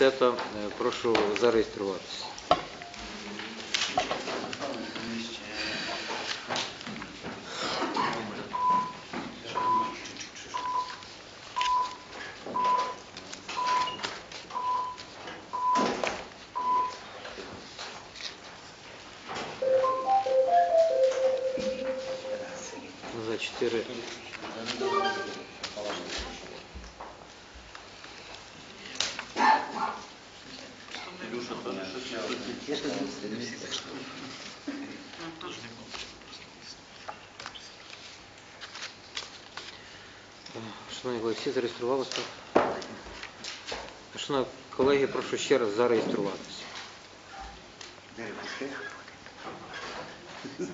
комітету. Е, Прошу зареєструватися. За 4. Шановні колеги, всі зареєструвалися? Шановні колеги, прошу ще раз зареєструватися. Будь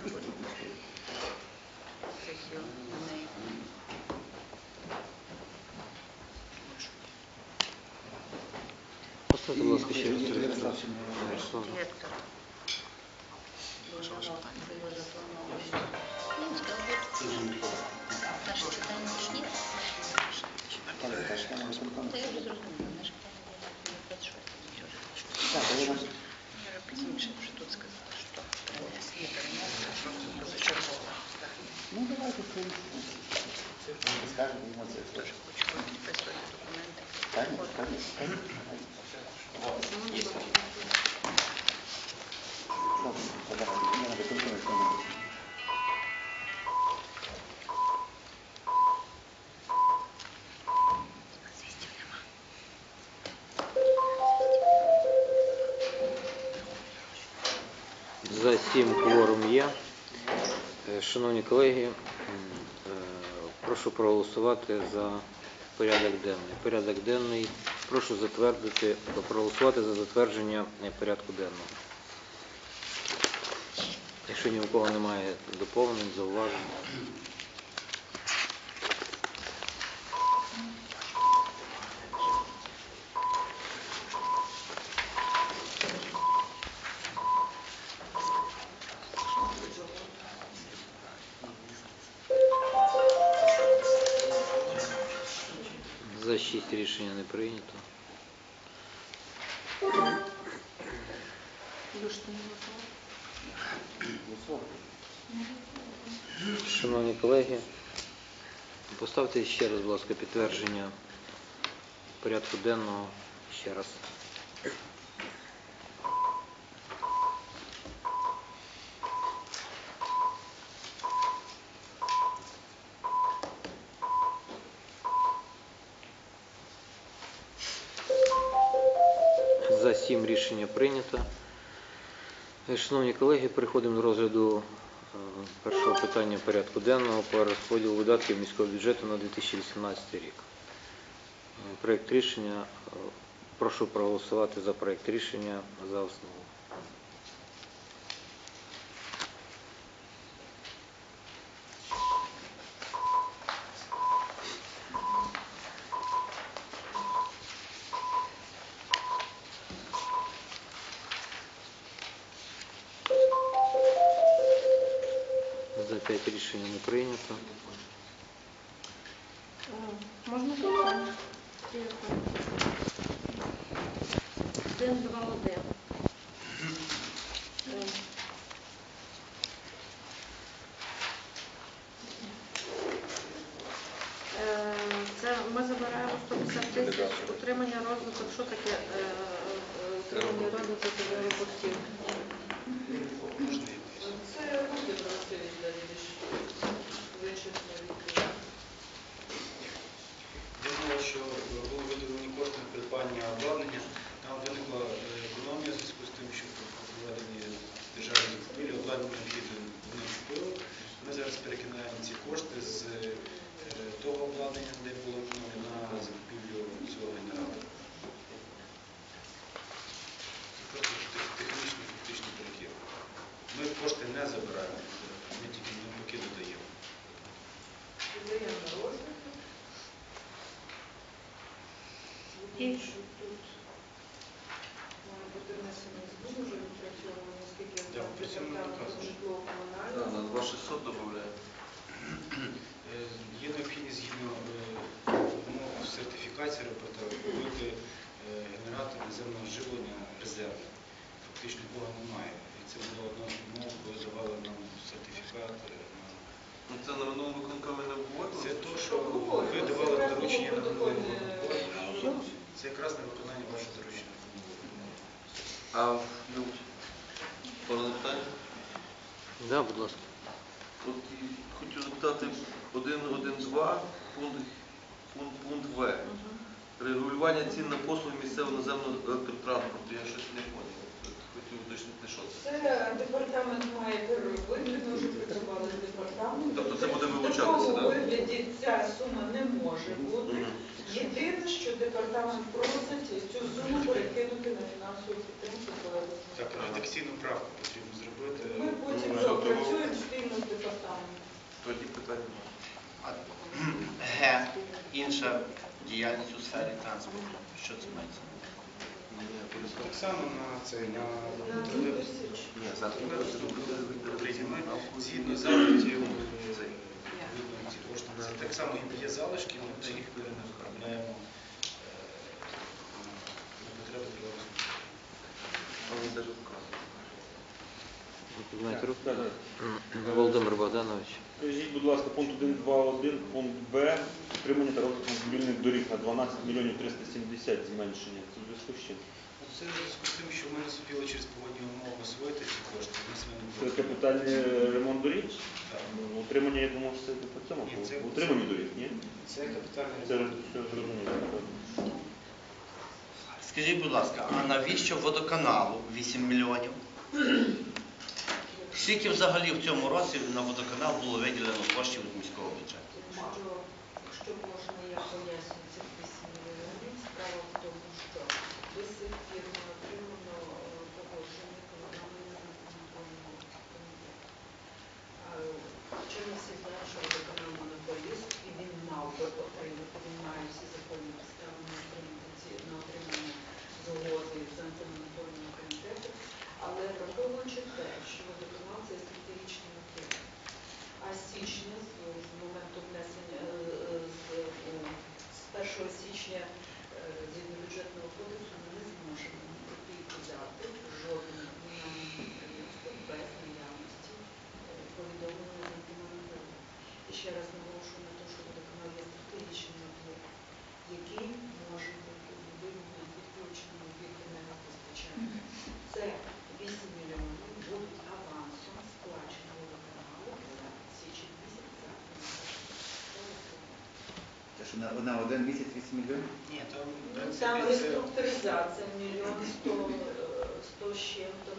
Кто там у нас еще? Директор. Ну, давайте скажем ему за это. Конечно, конечно. 7 кворум є. Е, Шановні колеги, е, прошу проголосувати за порядок денний. Порядок денний прошу затвердити, проголосувати за затвердження е, порядку денного. Якщо ні у кого немає доповнень, зауважень. 6 рішення не прийнято. Шановні колеги, поставте ще раз, будь ласка, підтвердження порядку денного ще раз. Рішення прийнято. Е, Шановні колеги, переходимо до розгляду е, першого питання порядку денного по розподілу видатків міського бюджету на 2018 рік. Проєкт Проект рішення. е, Прошу проголосувати за проект рішення за основу. 5 рішення не прийнято. Можна тут? Один, два, один. Е, Е, Це ми забираємо 150 тисяч утримання розвиток. Що таке е, е, утримання розвиток аеропортів? кар'єрного розвитку. Думаю, що тут може бути внесено збуду, вже відпрацьовано, наскільки я. На 2600 додаємо. Е, є необхідність згідно е, умов сертифікації аеропорта купити е, генератор наземного живлення резерву. Фактично, кого немає. І це було одна з умов, коли давали нам сертифікат. Ну, Це на минулому виконкомі не обговорювалося? Це то, що ви давали доручення на минулому виконкомі. Це якраз на виконання вашого доручення. А ну, пане питання? Да, будь ласка. От і хотів запитати 1.1.2 пункт, пункт, пункт В. Регулювання цін на послуги місцевого наземного електротранспорту. Я щось не поняв. Уточнити, що це. Це департамент має переробити, ми вже працювали з департаментом. Тобто це буде В вилучатися, такому так? вигляді ця сума не може бути. Мгм. Єдине, що департамент просить цю суму перекинути на фінансову підтримку Так, колегії. редакційну правку потрібно зробити. Ми потім Ну, працюємо спільно з департаментом. Тоді питання. А Г. Інша діяльність у сфері транспорту. Що це мається? Так само на цей на ми згідно запитів так само і є залишки, ми їх перенаправляємо е, на потреби тривалості. Але даже вказано. Так, так. Володимир Богданович. Скажіть, будь ласка, пункт 1.2.1, пункт Б, утримання та розвиток мобільних доріг на 12 мільйонів 370 зменшення. Це в зв'язку з чим? Це в зв'язку з тим, що ми не суміли через погодні умови освоїти ці кошти. Ми себе не Це було. капітальний ремонт доріг? Так. Ну, Утримання, я думав, що це по цьому. Ні, це- по Утриманню доріг, ні? Це капітальний Це ремонт. все зрозуміло. Скажіть, будь ласка, а навіщо водоканалу 8 мільйонів? Скільки взагалі в цьому році на водоканал було виділено коштів від міського бюджету? Якщо можна, я поясню ці 8 мільйонів. Справа в тому, що до сих пір не отримано е, погодження повідомлення з антимонопольного комітету. А, Хоча ми всі знаємо, що водоканал монополіст, і він мав би отримати, він має всі законні підстави на отримати ці на отримання згоди з антимонопольного комітету, але враховуючи те, що водоканал це стратегічний об'єкт, а з січня, з, з моменту внесення, е, е, з, е, з 1 січня е, згідно бюджетного кодексу ми не зможемо ні копійки дати жодному комунальному підприємству без наявності е, повідомлення з антимонопольного. І ще раз наголошую на те, що водоканал є стратегічний об'єкт, який може бути в будь-який момент підключений від енергопостачання. Це 8 мільйонів будуть авансом сплачені водоканалу за січень місяць за Це що на, на один місяць 8 мільйонів? Ні, там, в Ну, принципі, Там це- реструктуризація мільйон сто, е, сто з чим-то.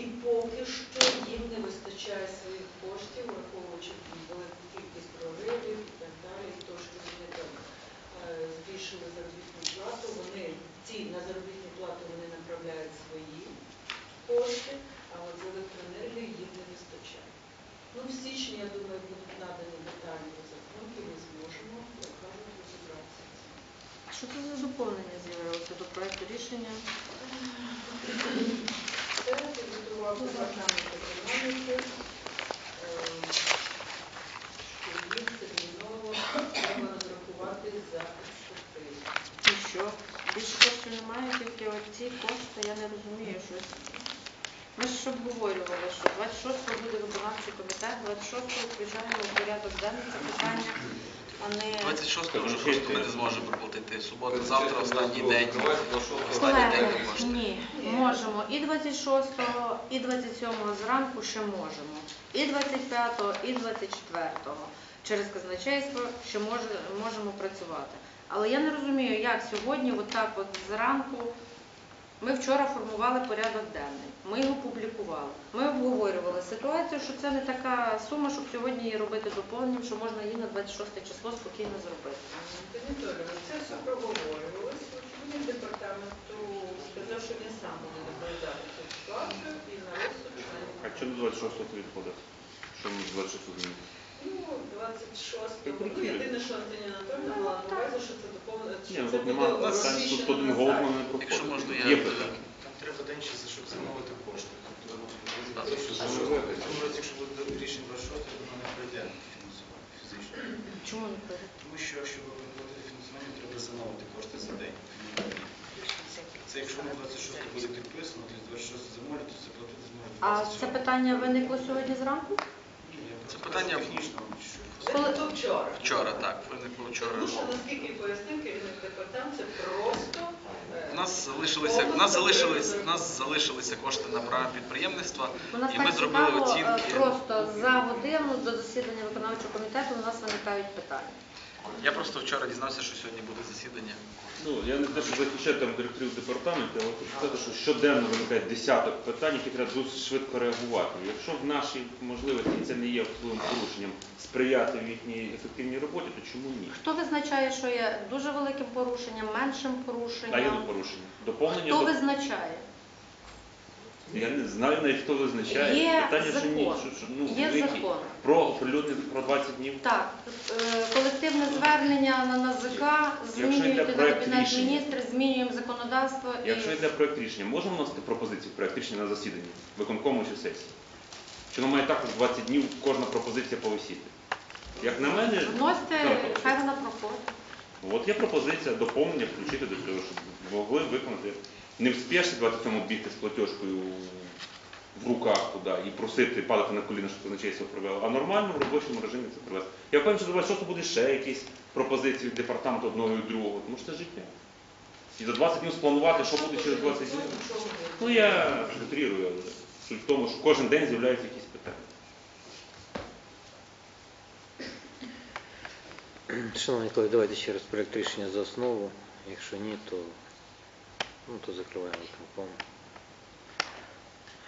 І поки що їм не вистачає своїх коштів, враховуючи там велику кількість проривів і так далі, і то, що вони там е, збільшили заробітну плату, вони ці на заробітну плату вони направляють свої кошти, а от з електроенергією їм не вистачає. Ну, в січні, я думаю, будуть надані детальні розрахунки, ми зможемо, як кажуть, розібратися з цим. А що це за доповнення з'явилося до проекту рішення? Це підготував департамент економіки, що їх терміново треба розрахувати за експертизу. І що? Більше коштів немає, тільки оці кошти, я не розумію щось. Ми ж обговорювали, що 26-го буде виконавчий комітет, 26-го включаємо в порядок денний це питання, а не 26 вже просто ми не зможемо проплатити. Субота, завтра останній день. Останній день не ні, можемо. І 26-го, і 27-го зранку ще можемо. І 25-го, і 24-го. Через казначейство ще може, можемо працювати. Але я не розумію, як сьогодні, отак от зранку, ми вчора формували порядок денний, ми його публікували. Ми обговорювали ситуацію, що це не така сума, щоб сьогодні її робити доповненням, що можна її на 26 число спокійно зробити. Це все проговорювалося. Очільник департаменту сказав, що він сам буде доповідати цю ситуацію і на розсуд. А чому до 26-го відходить? Що ми з 26-го змінити? Ну, 26 Я Ну, єдине, що Антоніна Анатольовна мала на увазі, що це доповнено. Ні, ну тут немає питань, тут один голос мене не проходить. Якщо можна, я- Є питання. Там треба день ще за щоб замовити кошти. Тобто, якщо що тому році, якщо буде рішення 26, то воно не пройде фінансування фізично. Чому не пройде? Тому що, щоб проплатити фінансування, треба замовити кошти за день. Це якщо на 26 буде підписано, то 26 замовлять, то це платити зможуть А 27. це питання виникло сьогодні зранку? Питання Коли- Це вчора. Вчора, так, виникло вчора. Тому що, наскільки пояснив керівник департаменту, це просто... е, У нас залишилися, у нас залишились, у нас залишилися кошти на право підприємництва, У нас і ми так зробили цікаво, е, оцінки. просто за годину до засідання виконавчого комітету у нас виникають питання. Я просто вчора дізнався, що сьогодні буде засідання. Ну, я не те, що захищаю там директорів департаменту, але хочу сказати, що щоденно виникає десяток питань, які треба дуже швидко реагувати. Якщо в нашій можливості це не є впливом порушенням сприяти в їхній ефективній роботі, то чому ні? Хто визначає, що є дуже великим порушенням, меншим А є порушенням? порушення. Доповнення Хто до... визначає? Я не знаю навіть хто визначає. Є Питання, що ні. закон. Що, що, ну, Є закон. Про оприлюднення про 20 днів. Так, е, колективне звернення на НАЗК, змінюєте на проект Кабінет рішення. міністрів, змінюємо законодавство і Якщо йде проект рішення, можна вносити пропозицію в проект рішення на засіданні, виконкому чи сесії? Чи воно має також 20 днів кожна пропозиція повисіти? Як на мене, вносите, так, хай вона проходить. от є пропозиція доповнення включити до цього, щоб могли виконати. Не в спешці 27 бігти з платіжкою в руках туди і просити падати на коліна, щоб казначейство привело, а нормально в робочому режимі це привести. Я впевнений, що до 26 буде ще якісь пропозиції від департаменту одного і другого, тому що це життя. І за 20 днів спланувати, що буде через 20 днів. Ну я утрирую, але суть в тому, що кожен день з'являються якісь питання. Шановні колеги, давайте ще раз проект рішення за основу. Якщо ні, то, ну, то закриваємо виконком.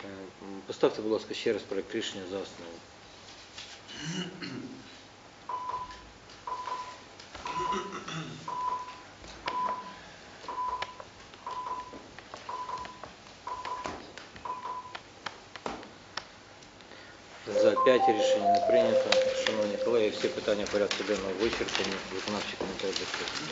Е, м, Поставте, будь ласка, ще раз проект рішення за основу. За 5 рішення не прийнято. Шановні колеги, всі питання порядку денного вичерпані. Виконавчий комітет закритий.